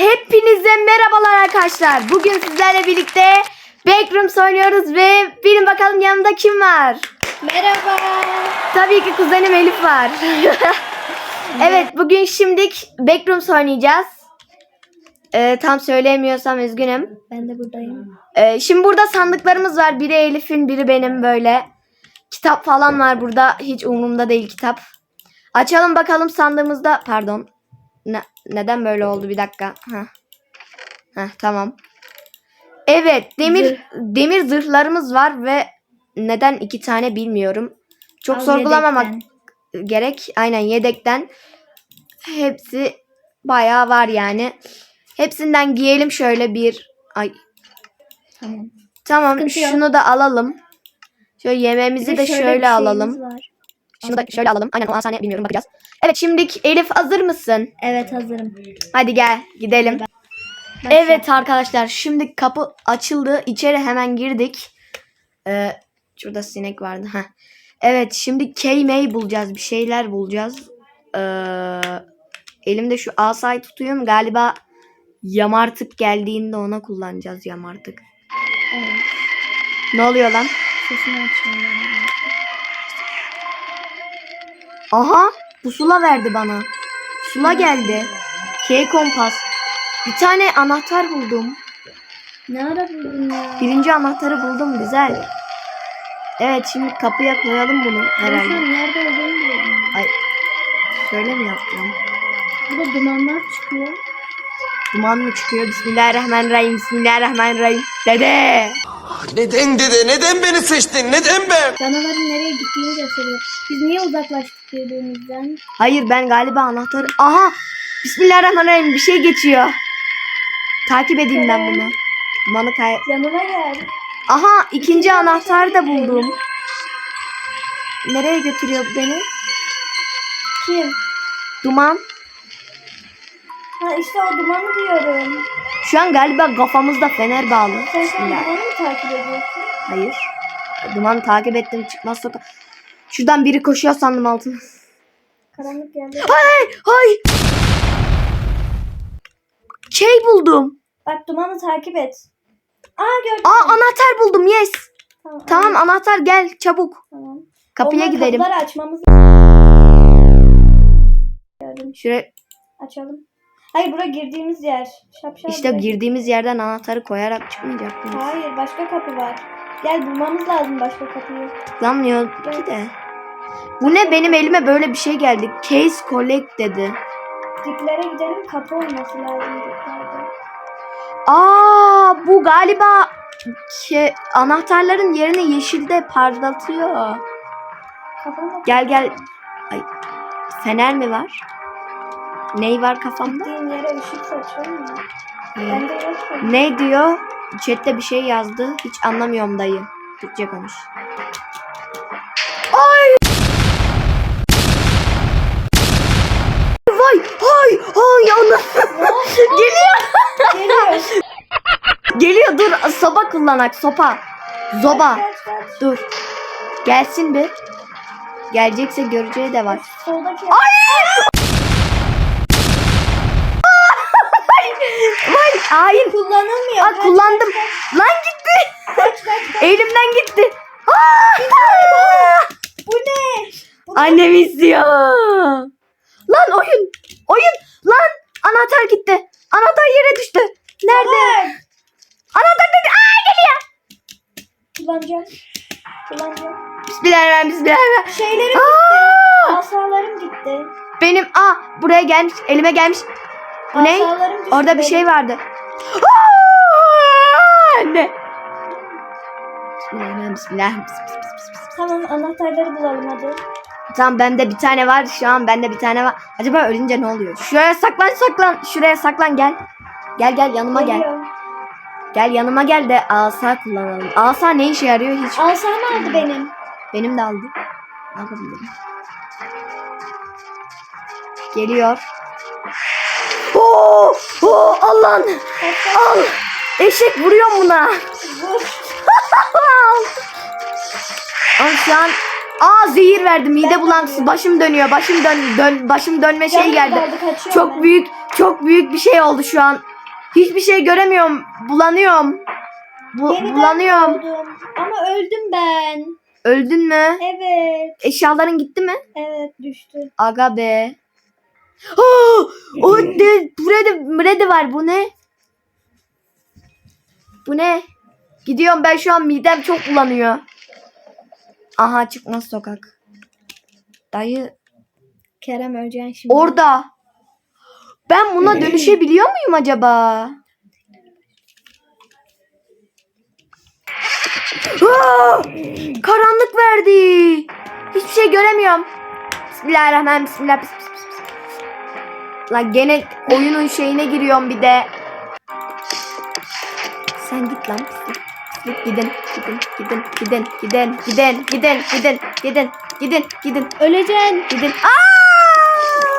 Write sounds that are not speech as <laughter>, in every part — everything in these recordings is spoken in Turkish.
Hepinize merhabalar arkadaşlar. Bugün sizlerle birlikte Backrooms oynuyoruz ve bilin bakalım yanımda kim var? Merhaba. Tabii ki kuzenim Elif var. <laughs> evet bugün şimdik Backrooms oynayacağız. Ee, tam söyleyemiyorsam üzgünüm. Ben de buradayım. Ee, şimdi burada sandıklarımız var. Biri Elif'in biri benim böyle. Kitap falan var burada. Hiç umurumda değil kitap. Açalım bakalım sandığımızda. Pardon. Ne, neden böyle oldu bir dakika. Heh. Heh, tamam. Evet demir Zırh. demir zırhlarımız var ve neden iki tane bilmiyorum. Çok Al sorgulamamak yedekten. gerek. Aynen yedekten. Hepsi bayağı var yani. Hepsinden giyelim şöyle bir. Ay Tamam. Tamam Sıkıntı yok. şunu da alalım. Şöyle yemeğimizi Bir de şöyle şöyle, alalım. var. Şunu da şöyle alalım. Aynen o saniye bilmiyorum bakacağız. Evet şimdilik Elif hazır mısın? Evet hazırım. Hadi gel gidelim. Başla. Evet arkadaşlar şimdi kapı açıldı. İçeri hemen girdik. Ee, şurada sinek vardı. Heh. Evet şimdi K-May bulacağız. Bir şeyler bulacağız. Ee, elimde şu asayı tutuyorum. Galiba yamartık geldiğinde ona kullanacağız yamartık. Evet. Ne oluyor lan? Sesini açıyorum. Aha pusula verdi bana. Pusula geldi. K kompas. Bir tane anahtar buldum. Ne ara buldun ya? Birinci anahtarı buldum güzel. Evet şimdi kapıya koyalım bunu herhalde. an nerede olduğunu biliyorum. Ay şöyle mi yapacağım? Burada dumanlar çıkıyor. Duman mı çıkıyor? Bismillahirrahmanirrahim. Bismillahirrahmanirrahim. Dede. Neden dede? Neden beni seçtin? Neden ben? Canavarın nereye gittiğini gösteriyor. Biz niye uzaklaştık birbirimizden? Hayır ben galiba anahtarı... Aha! Bismillahirrahmanirrahim bir şey geçiyor. Takip edeyim ben bunu. Dumanı kay... Yanıma gel. Aha ikinci anahtarı da buldum. Nereye götürüyor beni? Kim? Duman. Ha işte o dumanı diyorum. Şu an galiba kafamızda fener bağlı. Sen şu an Bismillah. dumanı mı takip ediyorsun? Hayır. Dumanı takip ettim çıkmaz sokak. Şuradan biri koşuyor sandım altına. Karanlık geldi. Hay hay. Şey buldum. Bak dumanı takip et. Aa gördüm. Aa anahtar buldum yes. Tamam. Tamam anahtar gel çabuk. Tamam. Kapıya Onlar gidelim. Kapıları açmamız Gördüm. Şuraya Açalım. Hayır bura girdiğimiz yer. Şapşal işte girdiğimiz yerden anahtarı koyarak çıkmayacak mıyız? Hayır başka kapı var. Gel bulmamız lazım başka kapıyı. Tıklanmıyor ki de. Bu ne benim elime böyle bir şey geldi. Case collect dedi. Diplere gidelim kapı olması lazım. Aa bu galiba şey, anahtarların yerini yeşilde parlatıyor. Kafamda Gel gel. Ay fener mi var? Ney var kafamda? gittiğin yere ışık saçıyor mu? Ee, ne diyor? Chat'te bir şey yazdı. Hiç anlamıyorum dayı. Türkçe konuş. Ay! Vay! Hay! Hay! Ana! <laughs> Geliyor! Geliyor. Geliyor dur. Sopa kullanak. Sopa. Zoba. Dur. Gelsin bir. Gelecekse göreceği de var. Soldaki. Vay! Hain! Kullanılmıyor. Aa, Kaç, kullandım. kaç, Lan gitti. kaç, kaç, kaç. <laughs> Elimden gitti. Aa! Bu ne? Bu Annem istiyor. Lan oyun. Oyun. Lan anahtar gitti. Anahtar yere düştü. Nerede? ne? Anahtar dedi. Aa geliyor. Kullanacağım. Kullanacağım. Bismillahirrahmanirrahim. Bismillahirrahmanirrahim. Şeylerim gitti. Asalarım gitti. Benim aa buraya gelmiş. Elime gelmiş. Bu ne? Orada bir şey vardı. Anne. Bismillah. Tamam anahtarları bulalım hadi. Tamam bende bir tane var. Şu an bende bir tane var. Acaba ölünce ne oluyor? Şuraya saklan saklan. Şuraya saklan gel. Gel gel yanıma gel. Geliyor. Gel yanıma gel de asa kullanalım. Asa ne işe yarıyor hiç? Asam aldı benim. Benim de aldı. Ne yapabilirim? Geliyor. Oo! Oo! Allah'ın! Al! Eşek vuruyorum buna. <laughs> Ama şu an Aa zehir verdi. Mide bulantısı. Başım dönüyor. Başım dön, dön başım dönme şey geldi. Çok ben. büyük Çok büyük bir şey oldu şu an. Hiçbir şey göremiyorum. Bulanıyorum. Bu, Yeniden bulanıyorum. Ama öldüm ben. Öldün mü? Evet. Eşyaların gitti mi? Evet düştü. Aga be. Oh, o de, burada burada var. Bu ne? Bu ne? Gidiyorum ben şu an midem çok bulanıyor. Aha çıkmaz sokak. Dayı Kerem öleceksin şimdi. orada. Ben buna dönüşebiliyor muyum acaba? Aa! karanlık verdi. Hiçbir şey göremiyorum. Bismillahirrahmanirrahim. Bismillah. Bis, bis, bis, bis. Lan gene oyunun şeyine giriyorum bir de. Sen git lan pislik. Pislik gidin. Gidin. Gidin. Gidin. Gidin. Gidin. Gidin. Gidin. Gidin. Gidin. Gidin. Öleceksin. Gidin. Aa!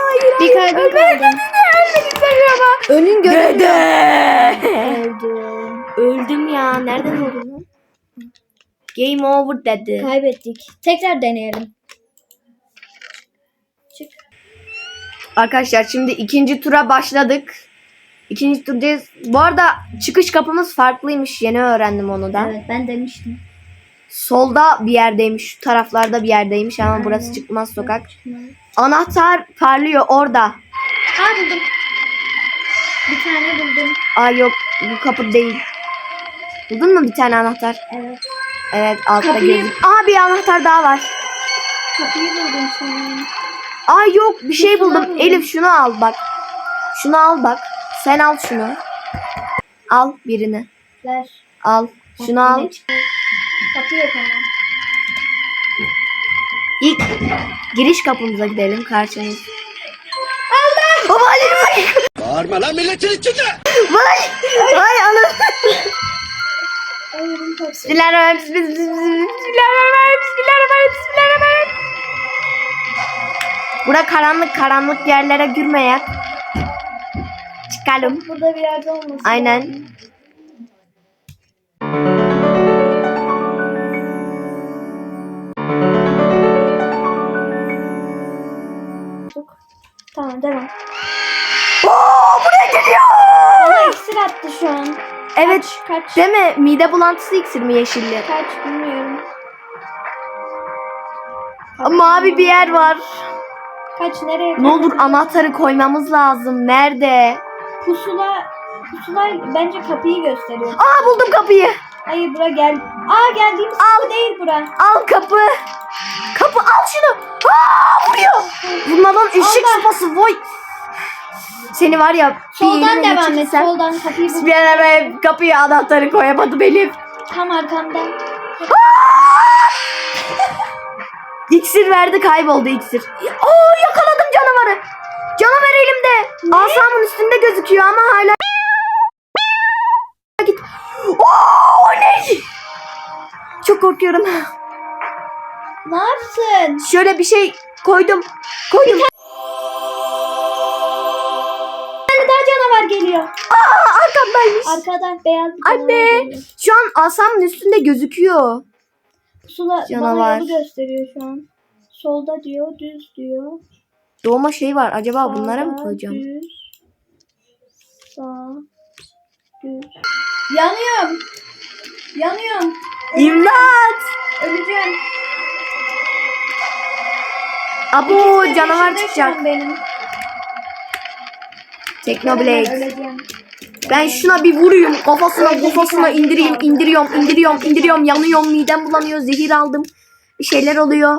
Hayır, Bir hayır. kalbim kaldı. Ölmek istemiyorum ama. Önün Dede. Öldüm. Öldüm ya. Nereden öldüm? Game over dedi. Kaybettik. Tekrar deneyelim. Arkadaşlar şimdi ikinci tura başladık. İkinci turdayız. Bu arada çıkış kapımız farklıymış. Yeni öğrendim onu da. Evet ben demiştim. Solda bir yerdeymiş. Şu taraflarda bir yerdeymiş ama burası çıkmaz sokak. Anahtar parlıyor orada. Aa buldum. Bir tane buldum. Aa yok bu kapı değil. Buldun mu bir tane anahtar? Evet. Evet altta Kapıyı- gözük. Aa bir anahtar daha var. Kapıyı buldum sana. Aa yok bir şey buldum. Elif şunu al bak. Şunu al bak. Sen al şunu. Al birini. Ver. Al. Şunu al. Kapı yok ama. İlk giriş kapımıza gidelim karşımız. Allah! Baba Ali Bağırma lan milletin içinde. Vay! Vay ana! Ayırın kapıyı. Bismillahirrahmanirrahim. Bismillahirrahmanirrahim. Bismillahirrahmanirrahim. Bismillahirrahmanirrahim. Bura karanlık karanlık yerlere girmeyek. Çıkalım. Burada bir yerde olması Aynen. Tamam devam. Oo, buraya geliyor. Bana iksir attı şu an. Evet. Kaç? Değil mi? Mide bulantısı iksir mi yeşilli? Kaç bilmiyorum. Mavi bir yer var. Kaç nereye? Ne olur anahtarı koymamız lazım. Nerede? Pusula pusula bence kapıyı gösteriyor. Aa buldum kapıyı. Hayır bura gel. Aa geldiğimiz kapı değil bura. Al kapı. Kapı al şunu. Aa vuruyor. Vurmadan ışık Allah. sıpası. Seni var ya. bir Soldan devam et. Soldan kapıyı bul. Bismillahirrahmanirrahim. Kapıya anahtarı koyamadım Elif. Tam arkamdan. İksir verdi kayboldu iksir. Oo yakaladım canavarı. Canavar elimde. Asamın üstünde gözüküyor ama hala git. Oo o ne? Çok korkuyorum. Ne yapsın? Şöyle bir şey koydum. Koydum. Bir tane daha canavar geliyor. Aa arkamdaymış. Arkadan beyaz bir Anne. geliyor. Şu an asamın üstünde gözüküyor. Pusula Canavar. bana yolu gösteriyor şu an. Solda diyor, düz diyor. Doğma şey var. Acaba bunlara mı Sağda, koyacağım? Düz. Sağ. Düz. Yanıyorum. Yanıyorum. İmdat! Öleceğim. Abo İkisi de canavar şu çıkacak. Benim. Technoblade. Öleceğim. Ben şuna bir vurayım. Kafasına kafasına indireyim. indiriyorum, indiriyorum, indiriyorum. Yanıyorum. Midem bulanıyor. Zehir aldım. Bir şeyler oluyor.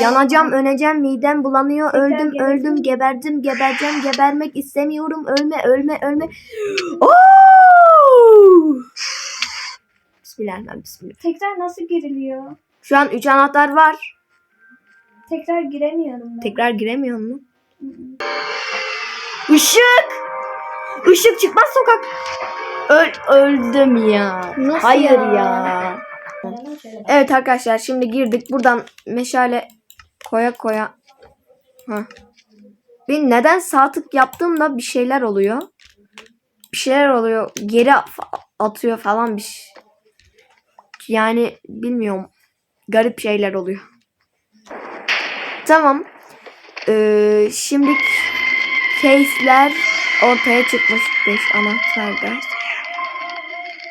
Yanacağım, öleceğim. Midem bulanıyor. Öldüm, öldüm. Geberdim, gebereceğim. Gebermek istemiyorum. Ölme, ölme, ölme. <gasps> Oo! Bismillahirrahmanirrahim. Bismillah. Tekrar nasıl giriliyor? Şu an 3 anahtar var. Tekrar giremiyorum ben. Tekrar giremiyor mu? Işık! Işık çıkmaz sokak. Öl öldüm ya. Nasıl Hayır ya? ya. Evet arkadaşlar şimdi girdik. Buradan meşale koya koya. Ha. Ben neden sağ tık yaptığımda bir şeyler oluyor. Bir şeyler oluyor. Geri atıyor falan bir şey. Yani bilmiyorum. Garip şeyler oluyor. Tamam. Ee, şimdi case'ler ortaya çıkmış 5 anahtarda.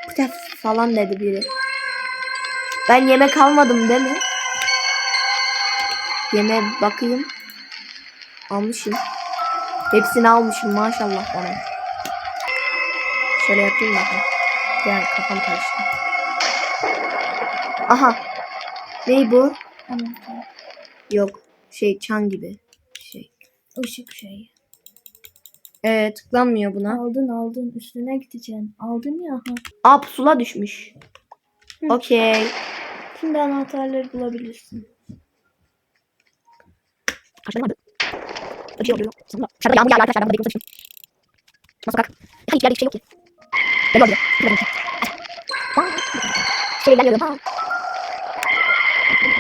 Pıtaf falan dedi biri. Ben yemek almadım değil mi? Yemeğe bakayım. Almışım. Hepsini almışım maşallah bana. Şöyle yapayım bakayım. Yani kafam karıştı. Aha. Ney bu? Anahtar. Yok. Şey çan gibi. Şey. Işık şeyi. Ee, tıklanmıyor buna. Aldın aldın. Üstüne gideceksin. Aldın ya. Aa pusula düşmüş. Okey. Şimdi anahtarları bulabilirsin. Vardı? Bir şey oluyor. Sanırım. Dışarıda yağmur yağıyor arkadaşlar. Ben burada bekliyorum sokak. Ya hiç yerde hiçbir şey yok ki. Belli oluyor. Bir dakika. Ha.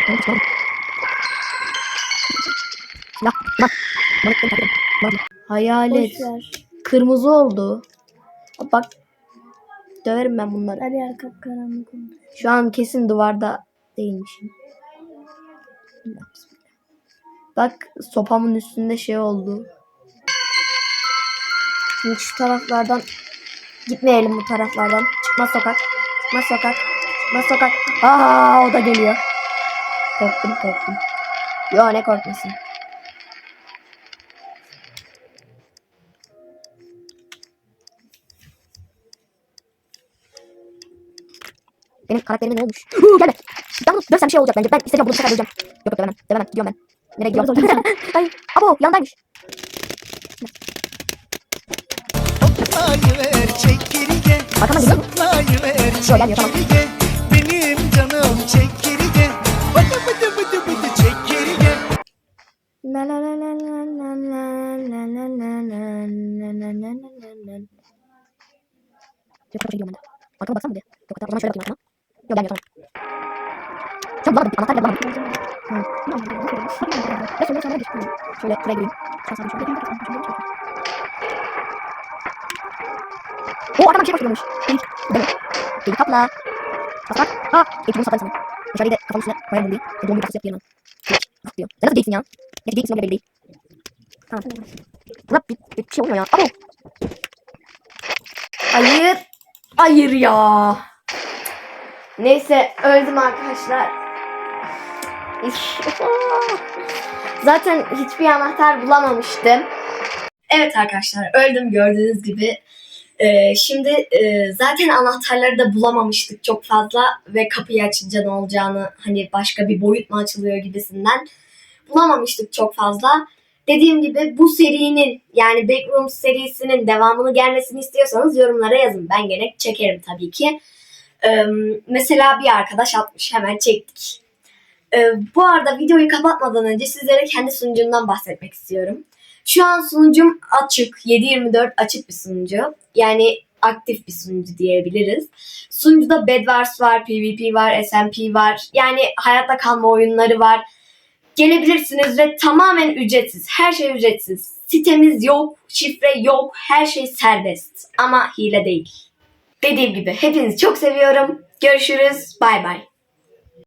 Ben çıkmadım. Silah. Bak. Bana beni takip edin. Bana- Hayalet. Kırmızı oldu. Bak. Döverim ben bunları. Her yer kapkaranlık oldu. Şu an kesin duvarda değilmişim. Bak sopamın üstünde şey oldu. Şimdi şu taraflardan gitmeyelim bu taraflardan. Çıkma sokak. Çıkma sokak. Çıkma sokak. Aa o da geliyor. Korktum korktum. Yo ne korkmasın. Benim karakterime ne olmuş? Huu, gelme. Ben bunu dövsem şey olacak bence. Ben istediğim bunu bu sefer döveceğim. Yok yok dövemem. Dövemem. Gidiyorum ben. Nereye gidiyorum? Ay. Abo yandaymış. Zıplayıver çek geri gel Arkamdan geliyor mu? Zıplayıver Yok, çek geri gel Benim canım çek geri gel Bıdı bıdı bıdı bıdı çek geri gel La la la la la la la la la la la la la la la la la. Yok kaça gidiyorum ben de. Arkama baksana bir de. Yok o zaman şöyle bakayım arkama. Yok ben yapamam. Sen bulamadım. Anahtar bile bulamadım. Ve sonra sonra düştüm. Şöyle şuraya gireyim. Sağ sağ düştüm. Oo adam bir şey koşturuyormuş. Delik. Delik. Delik kapla. Bas bak. Ha. Ekibimi satarım sana. Dışarıyı da kafanın üstüne koyarım diye. Ve bombayı kafası yapıyorum ben. Bak diyor. Sen nasıl değilsin ya? Nasıl değilsin o bile belli değil. Tamam. Buna bir, bir şey olmuyor ya. Abo. Hayır. Hayır ya. Neyse öldüm arkadaşlar. <laughs> Zaten hiçbir anahtar bulamamıştım. Evet arkadaşlar öldüm gördüğünüz gibi. Ee, şimdi e, zaten anahtarları da bulamamıştık çok fazla ve kapıyı açınca ne olacağını hani başka bir boyut mu açılıyor gibisinden bulamamıştık çok fazla. Dediğim gibi bu serinin yani Backrooms serisinin devamını gelmesini istiyorsanız yorumlara yazın. Ben gene çekerim tabii ki. Mesela bir arkadaş atmış hemen çektik. Bu arada videoyu kapatmadan önce sizlere kendi sunucumdan bahsetmek istiyorum. Şu an sunucum açık. 7-24 açık bir sunucu. Yani aktif bir sunucu diyebiliriz. Sunucuda Bedwars var, PvP var, SMP var. Yani hayatta kalma oyunları var. Gelebilirsiniz ve tamamen ücretsiz. Her şey ücretsiz. Sitemiz yok, şifre yok, her şey serbest. Ama hile değil. Dediğim gibi hepinizi çok seviyorum. Görüşürüz. Bay bay.